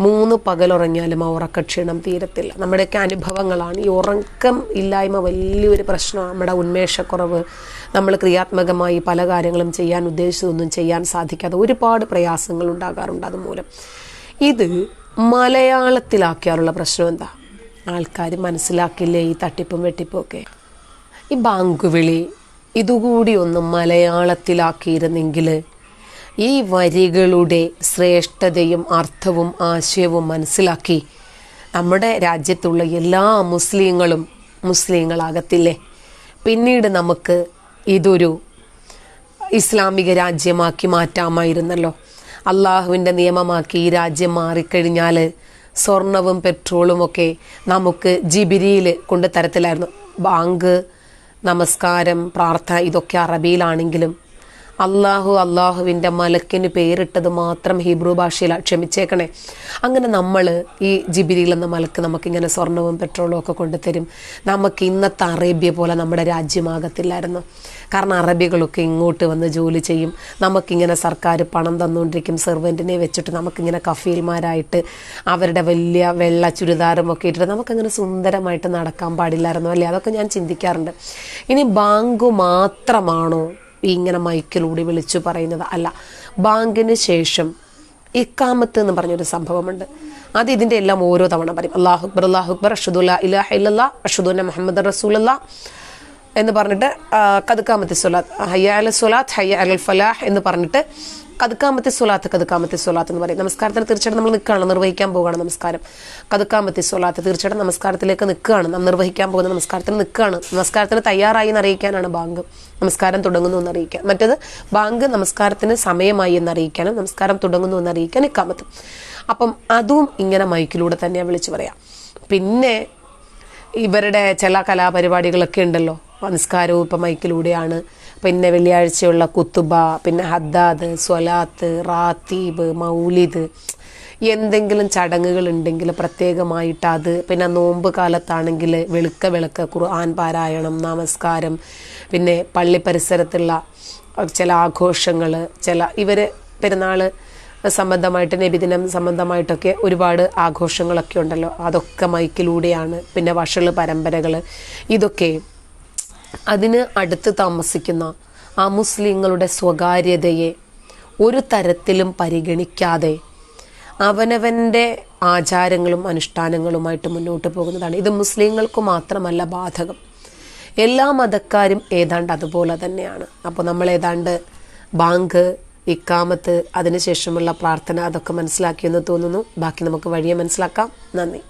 മൂന്ന് പകലുറങ്ങിയാലും ആ ഉറക്കക്ഷീണം തീരത്തില്ല. നമ്മുടെയൊക്കെ അനുഭവങ്ങളാണ്. ഈ ഉറക്കം ഇല്ലായ്മ വലിയൊരു പ്രശ്നമാണ്. നമ്മുടെ ഉന്മേഷക്കുറവ് നമ്മൾ ക്രിയാത്മകമായി പല കാര്യങ്ങളും ചെയ്യാൻ ഉദ്ദേശിച്ചതൊന്നും ചെയ്യാൻ സാധിക്കാതെ ഒരുപാട് പ്രയാസങ്ങൾ ഉണ്ടാകാറുണ്ട് അതുമൂലം. ഇത് മലയാളത്തിലാക്കിയാലുള്ള പ്രശ്നം എന്താ? ആൾക്കാർ മനസ്സിലാക്കില്ലേ ഈ തട്ടിപ്പും വെട്ടിപ്പും ഒക്കെ? ഈ ബാങ്കുവിളി ഇതുകൂടി ഒന്ന് മലയാളത്തിലാക്കിയിരുന്നെങ്കിൽ ഈ വരികളുടെ ശ്രേഷ്ഠതയും അർത്ഥവും ആശയവും മനസ്സിലാക്കി നമ്മുടെ രാജ്യത്തുള്ള എല്ലാ മുസ്ലിങ്ങളും മുസ്ലിങ്ങളാകത്തില്ലേ? പിന്നീട് നമുക്ക് ഇതൊരു ഇസ്ലാമിക രാജ്യമാക്കി മാറ്റാമായിരുന്നല്ലോ. അള്ളാഹുവിന്റെ നിയമമാക്കി ഈ രാജ്യം മാറിക്കഴിഞ്ഞാൽ സ്വർണവും പെട്രോളും ഒക്കെ നമുക്ക് ജിബിരിയിൽ കൊണ്ട് തരത്തിലായിരുന്നു. ബാങ്ക് നമസ്കാരം പ്രാർത്ഥന ഇതൊക്കെ അറബിയിലാണെങ്കിലും അള്ളാഹു അള്ളാഹുവിന്റെ മലക്കിന് പേരിട്ടത് മാത്രം ഹീബ്രു ഭാഷയിലാണ് ക്ഷമിച്ചേക്കണേ. അങ്ങനെ നമ്മൾ ഈ ജിബിരിയിൽ എന്ന മലക്ക് നമുക്കിങ്ങനെ സ്വർണവും പെട്രോളും ഒക്കെ കൊണ്ടുതരും. നമുക്ക് ഇന്നത്തെ അറേബ്യ പോലെ നമ്മുടെ രാജ്യമാകത്തില്ലായിരുന്നു. കാരണം അറബികളൊക്കെ ഇങ്ങോട്ട് വന്ന് ജോലി ചെയ്യും. നമുക്കിങ്ങനെ സർക്കാർ പണം തന്നുകൊണ്ടിരിക്കും സെർവന്റിനെ വെച്ചിട്ട് നമുക്കിങ്ങനെ കഫീൽമാരായിട്ട് അവരുടെ വലിയ വെള്ള ചുരിദാറും ഒക്കെ ഇട്ടിട്ട് നമുക്കങ്ങനെ സുന്ദരമായിട്ട് നടക്കാൻ പാടില്ലായിരുന്നു അല്ലേ? അതൊക്കെ ഞാൻ ചിന്തിക്കാറുണ്ട്. ഇനി ബാങ്ക് മാത്രമാണോ ഇങ്ങനെ മൈക്കിലൂടെ വിളിച്ചു പറയുന്നത് അല്ല. ബാങ്കിന് ശേഷം ഇക്കാമത്ത് എന്ന് പറഞ്ഞൊരു സംഭവമുണ്ട്. അത് ഇതിന്റെ എല്ലാം ഓരോ തവണ പറയും. അള്ളാഹു അക്ബർ അള്ളാഹു അക്ബർ അഷദുല്ല ഇലാഹ ഇല്ലല്ലാ അഷദുല്ല മുഹമ്മദ് റസൂലല്ല എന്ന് പറഞ്ഞിട്ട് കതുക്കാമത്തി സുലാത്ത് ഹയ്യ അൽ സുലാത്ത് ഹയ്യ അൽ ഫലാഹ് എന്ന് പറഞ്ഞിട്ട് കതുക്കാമത്തെ സ്വലാത്ത് കതുക്കാമത്തെ സ്വലാത്ത് എന്ന് പറയും. നമസ്കാരത്തിന് തീർച്ചയായിട്ടും നമ്മൾ നിൽക്കുകയാണ്. നിർവഹിക്കാൻ പോവുകയാണ് നമസ്കാരം. കതുക്കാമത്തെ സ്വലാത്ത് തീർച്ചയായിട്ടും നമസ്കാരത്തിലേക്ക് നിൽക്കുകയാണ്. നാം നിർവഹിക്കാൻ പോകുന്ന നമസ്കാരത്തിന് നിൽക്കുകയാണ്. നമസ്കാരത്തിന് തയ്യാറായി എന്ന് അറിയിക്കാനാണ് ബാങ്ക്. നമസ്കാരം തുടങ്ങുന്നു എന്ന് അറിയിക്കാൻ മറ്റത് ബാങ്ക് നമസ്കാരത്തിന് സമയമായി എന്ന് അറിയിക്കാനും നമസ്കാരം തുടങ്ങുന്നു എന്ന് അറിയിക്കാൻ ഇക്കാമത്തും അപ്പം അതും ഇങ്ങനെ മൈക്കിലൂടെ തന്നെയാണ് വിളിച്ചു പറയാം. പിന്നെ ഇവരുടെ ചില കലാപരിപാടികളൊക്കെ ഉണ്ടല്ലോ. നിസ്കാരവും ഇപ്പം മൈക്കിലൂടെയാണ്. പിന്നെ വെള്ളിയാഴ്ചയുള്ള കുത്തുബ പിന്നെ ഹദ്ദാദ് സ്വലാത്ത് റാത്തീബ് മൗലിദ് എന്തെങ്കിലും ചടങ്ങുകൾ ഉണ്ടെങ്കിൽ പ്രത്യേകമായിട്ട് അത് പിന്നെ നോമ്പ് കാലത്താണെങ്കിൽ വെളുക്ക വെളുക്ക ഖുർആൻ പാരായണം നമസ്കാരം പിന്നെ പള്ളി പരിസരത്തുള്ള ചില ആഘോഷങ്ങൾ ചില ഇവർ പെരുന്നാൾ സംബന്ധമായിട്ട് നബിദിനം സംബന്ധമായിട്ടൊക്കെ ഒരുപാട് ആഘോഷങ്ങളൊക്കെ ഉണ്ടല്ലോ. അതൊക്കെ മൈക്കിലൂടെയാണ് പിന്നെ വഷൾ പരമ്പരകൾ. ഇതൊക്കെ അതിന് അടുത്ത് താമസിക്കുന്ന ആ മുസ്ലിങ്ങളുടെ സ്വകാര്യതയെ ഒരു തരത്തിലും പരിഗണിക്കാതെ അവനവന്റെ ആചാരങ്ങളും അനുഷ്ഠാനങ്ങളുമായിട്ട് മുന്നോട്ട് പോകുന്നതാണ്. ഇത് മുസ്ലിങ്ങൾക്ക് മാത്രമല്ല ബാധകം. എല്ലാ മതക്കാരും ഏതാണ്ട് അതുപോലെ തന്നെയാണ്. അപ്പോൾ നമ്മൾ ഏതാണ്ട് ബാങ്ക് ഇക്കാമത്ത് അതിനുശേഷമുള്ള പ്രാർത്ഥന അതൊക്കെ മനസ്സിലാക്കിയെന്ന് തോന്നുന്നു. ബാക്കി നമുക്ക് വഴിയെ മനസ്സിലാക്കാം. നന്ദി.